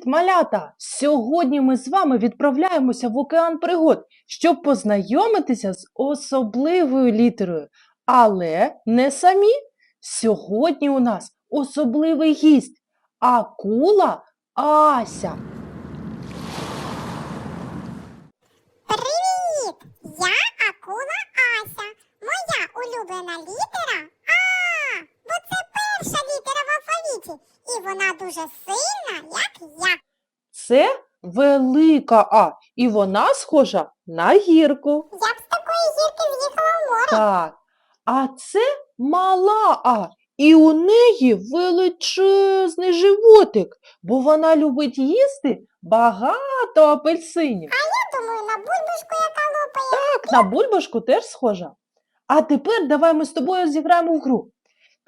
Привіт, малята! Сьогодні ми з вами відправляємося в океан пригод, щоб познайомитися з особливою літерою. Але не самі. Сьогодні у нас особливий гість акула Ася. Привіт! Я акула Ася. Моя улюблена літера А. Бо це перша літера в алфавіті. І вона дуже сильна. Це велика А, і вона схожа на гірку. Я б з такої гірки з'їхала в море. Так. А це мала А, і у неї величезний животик, бо вона любить їсти багато апельсинів. А Я думаю, на бульбашку, яка лопає. Так, на бульбашку теж схожа. А тепер давай ми з тобою зіграємо в гру.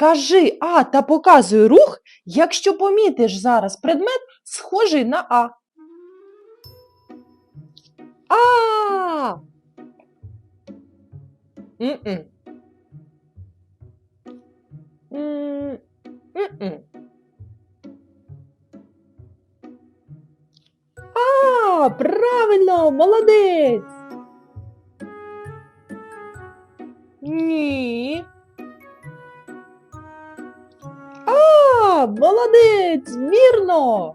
Кажи А та показуй рух, якщо помітиш зараз предмет, схожий на А. А. М-м. А, правильно, молодець. Ні. Молодець, вірно.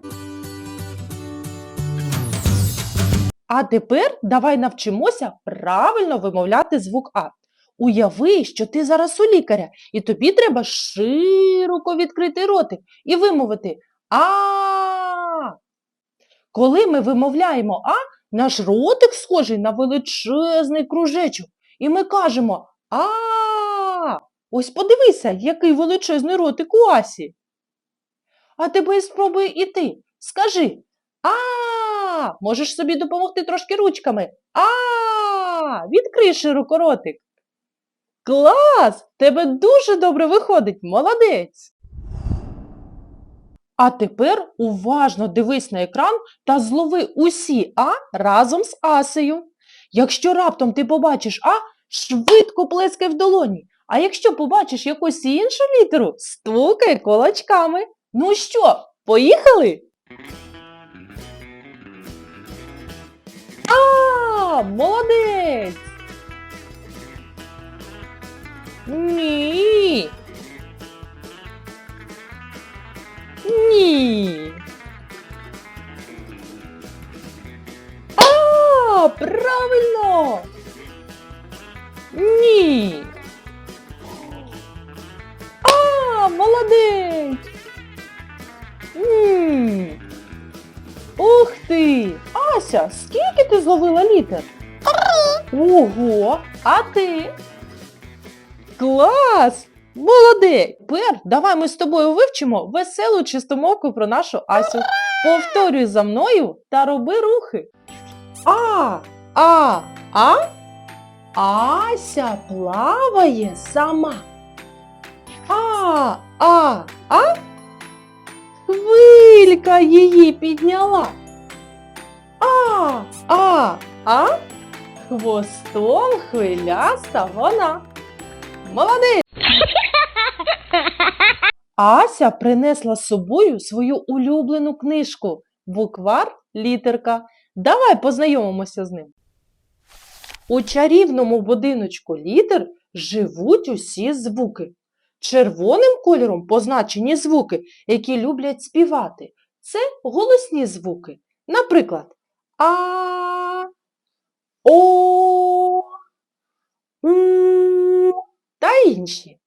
А тепер давай навчимося правильно вимовляти звук А. Уяви, що ти зараз у лікаря, і тобі треба широко відкрити ротик і вимовити А. Коли ми вимовляємо А, наш ротик схожий на величезний кружечок. І ми кажемо А. Ось подивися, який величезний ротик у Асі. А тебе спробуй і ти. Скажи А. Можеш собі допомогти трошки ручками. А. Відкрий широко ротик. Клас! Тебе дуже добре виходить, молодець. А тепер уважно дивись на екран та злови усі А разом з Асею. Якщо раптом ти побачиш А, швидко плескай в долоні. А якщо побачиш якусь іншу літеру, стукай кулачками. Ну що, поїхали? А, молодець! Ні. Ні. А, правильно. Ні. А, молодець. М. Ух ти! Ася, скільки ти зловила літер? Ого, а ти? Клас! Молодець! Тепер давай ми з тобою вивчимо веселу чистомовку про нашу Асю. Повторюй за мною та роби рухи. А, а, а. Ася плаває сама. А, а, а. Хвилька її підняла. А, а, а. Хвостом хвиляста вона. Молодець! Ася принесла з собою свою улюблену книжку Буквар літерка. Давай познайомимося з ним. У чарівному будиночку літер живуть усі звуки. Червоним кольором позначені звуки, які люблять співати. Це голосні звуки. Наприклад, А, О, У та інші.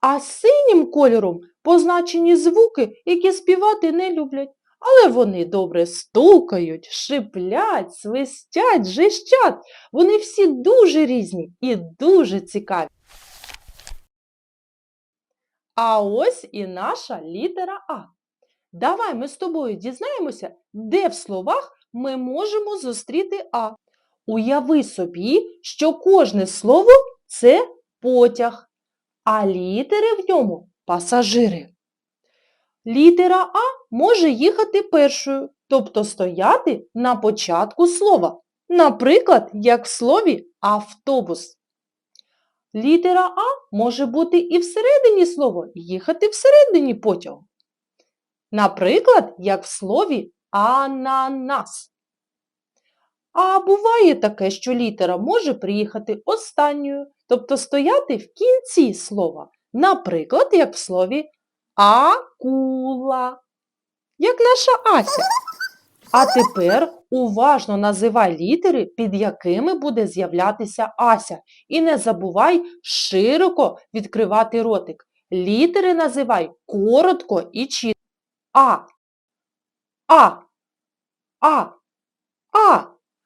А синім кольором позначені звуки, які співати не люблять. Але вони добре стукають, шиплять, свистять, жищать. Вони всі дуже різні і дуже цікаві. А ось і наша літера А. Давай ми з тобою дізнаємося, де в словах ми можемо зустріти А. Уяви собі, що кожне слово це потяг, а літери в ньому пасажири. Літера А може їхати першою, тобто стояти на початку слова. Наприклад, як в слові автобус. Літера А може бути і всередині слова, їхати всередині потягу. Наприклад, як в слові Ананас. А буває таке, що літера може приїхати останньою, тобто стояти в кінці слова. Наприклад, як в слові акула, як наша Ася. А тепер уважно називай літери, під якими буде з'являтися Ася. І не забувай широко відкривати ротик. Літери називай коротко і чітко. А. А. А. А.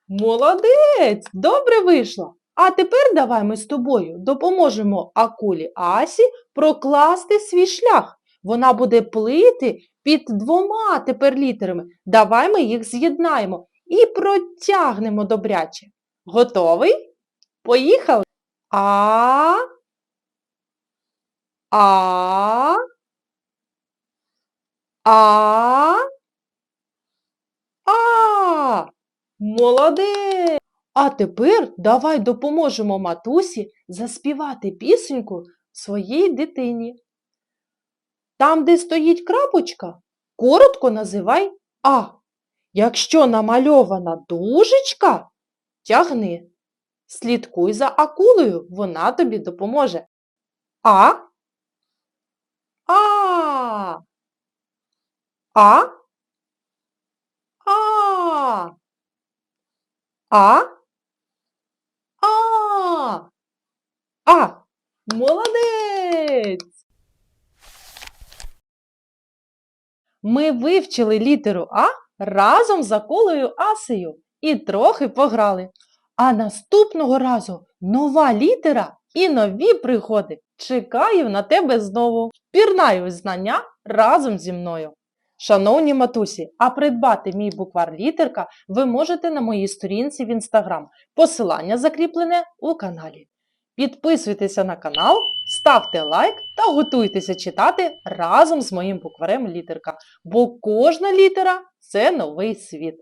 Молодець! Добре вийшло. А тепер давай ми з тобою допоможемо акулі Асі прокласти свій шлях. Вона буде плити під двома тепер літерами. Давай ми їх з'єднаємо і протягнемо добряче. Готовий? Поїхали. А. А. А. А. Молодець! А тепер давай допоможемо матусі заспівати пісеньку своїй дитині. Там, де стоїть крапочка, коротко називай А. Якщо намальована дужечка, тягни. Слідкуй за акулою, вона тобі допоможе. А. А. А. А. А. А. А. Молодець! Ми вивчили літеру А разом з акулою Асею і трохи пограли. А наступного разу нова літера і нові пригоди. Чекаю на тебе знову. Пірнаю знання разом зі мною. Шановні матусі, а придбати мій буквар літерка ви можете на моїй сторінці в інстаграм. Посилання закріплене у каналі. Підписуйтеся на канал, ставте лайк та готуйтеся читати разом з моїм букварем літерка, бо кожна літера це новий світ.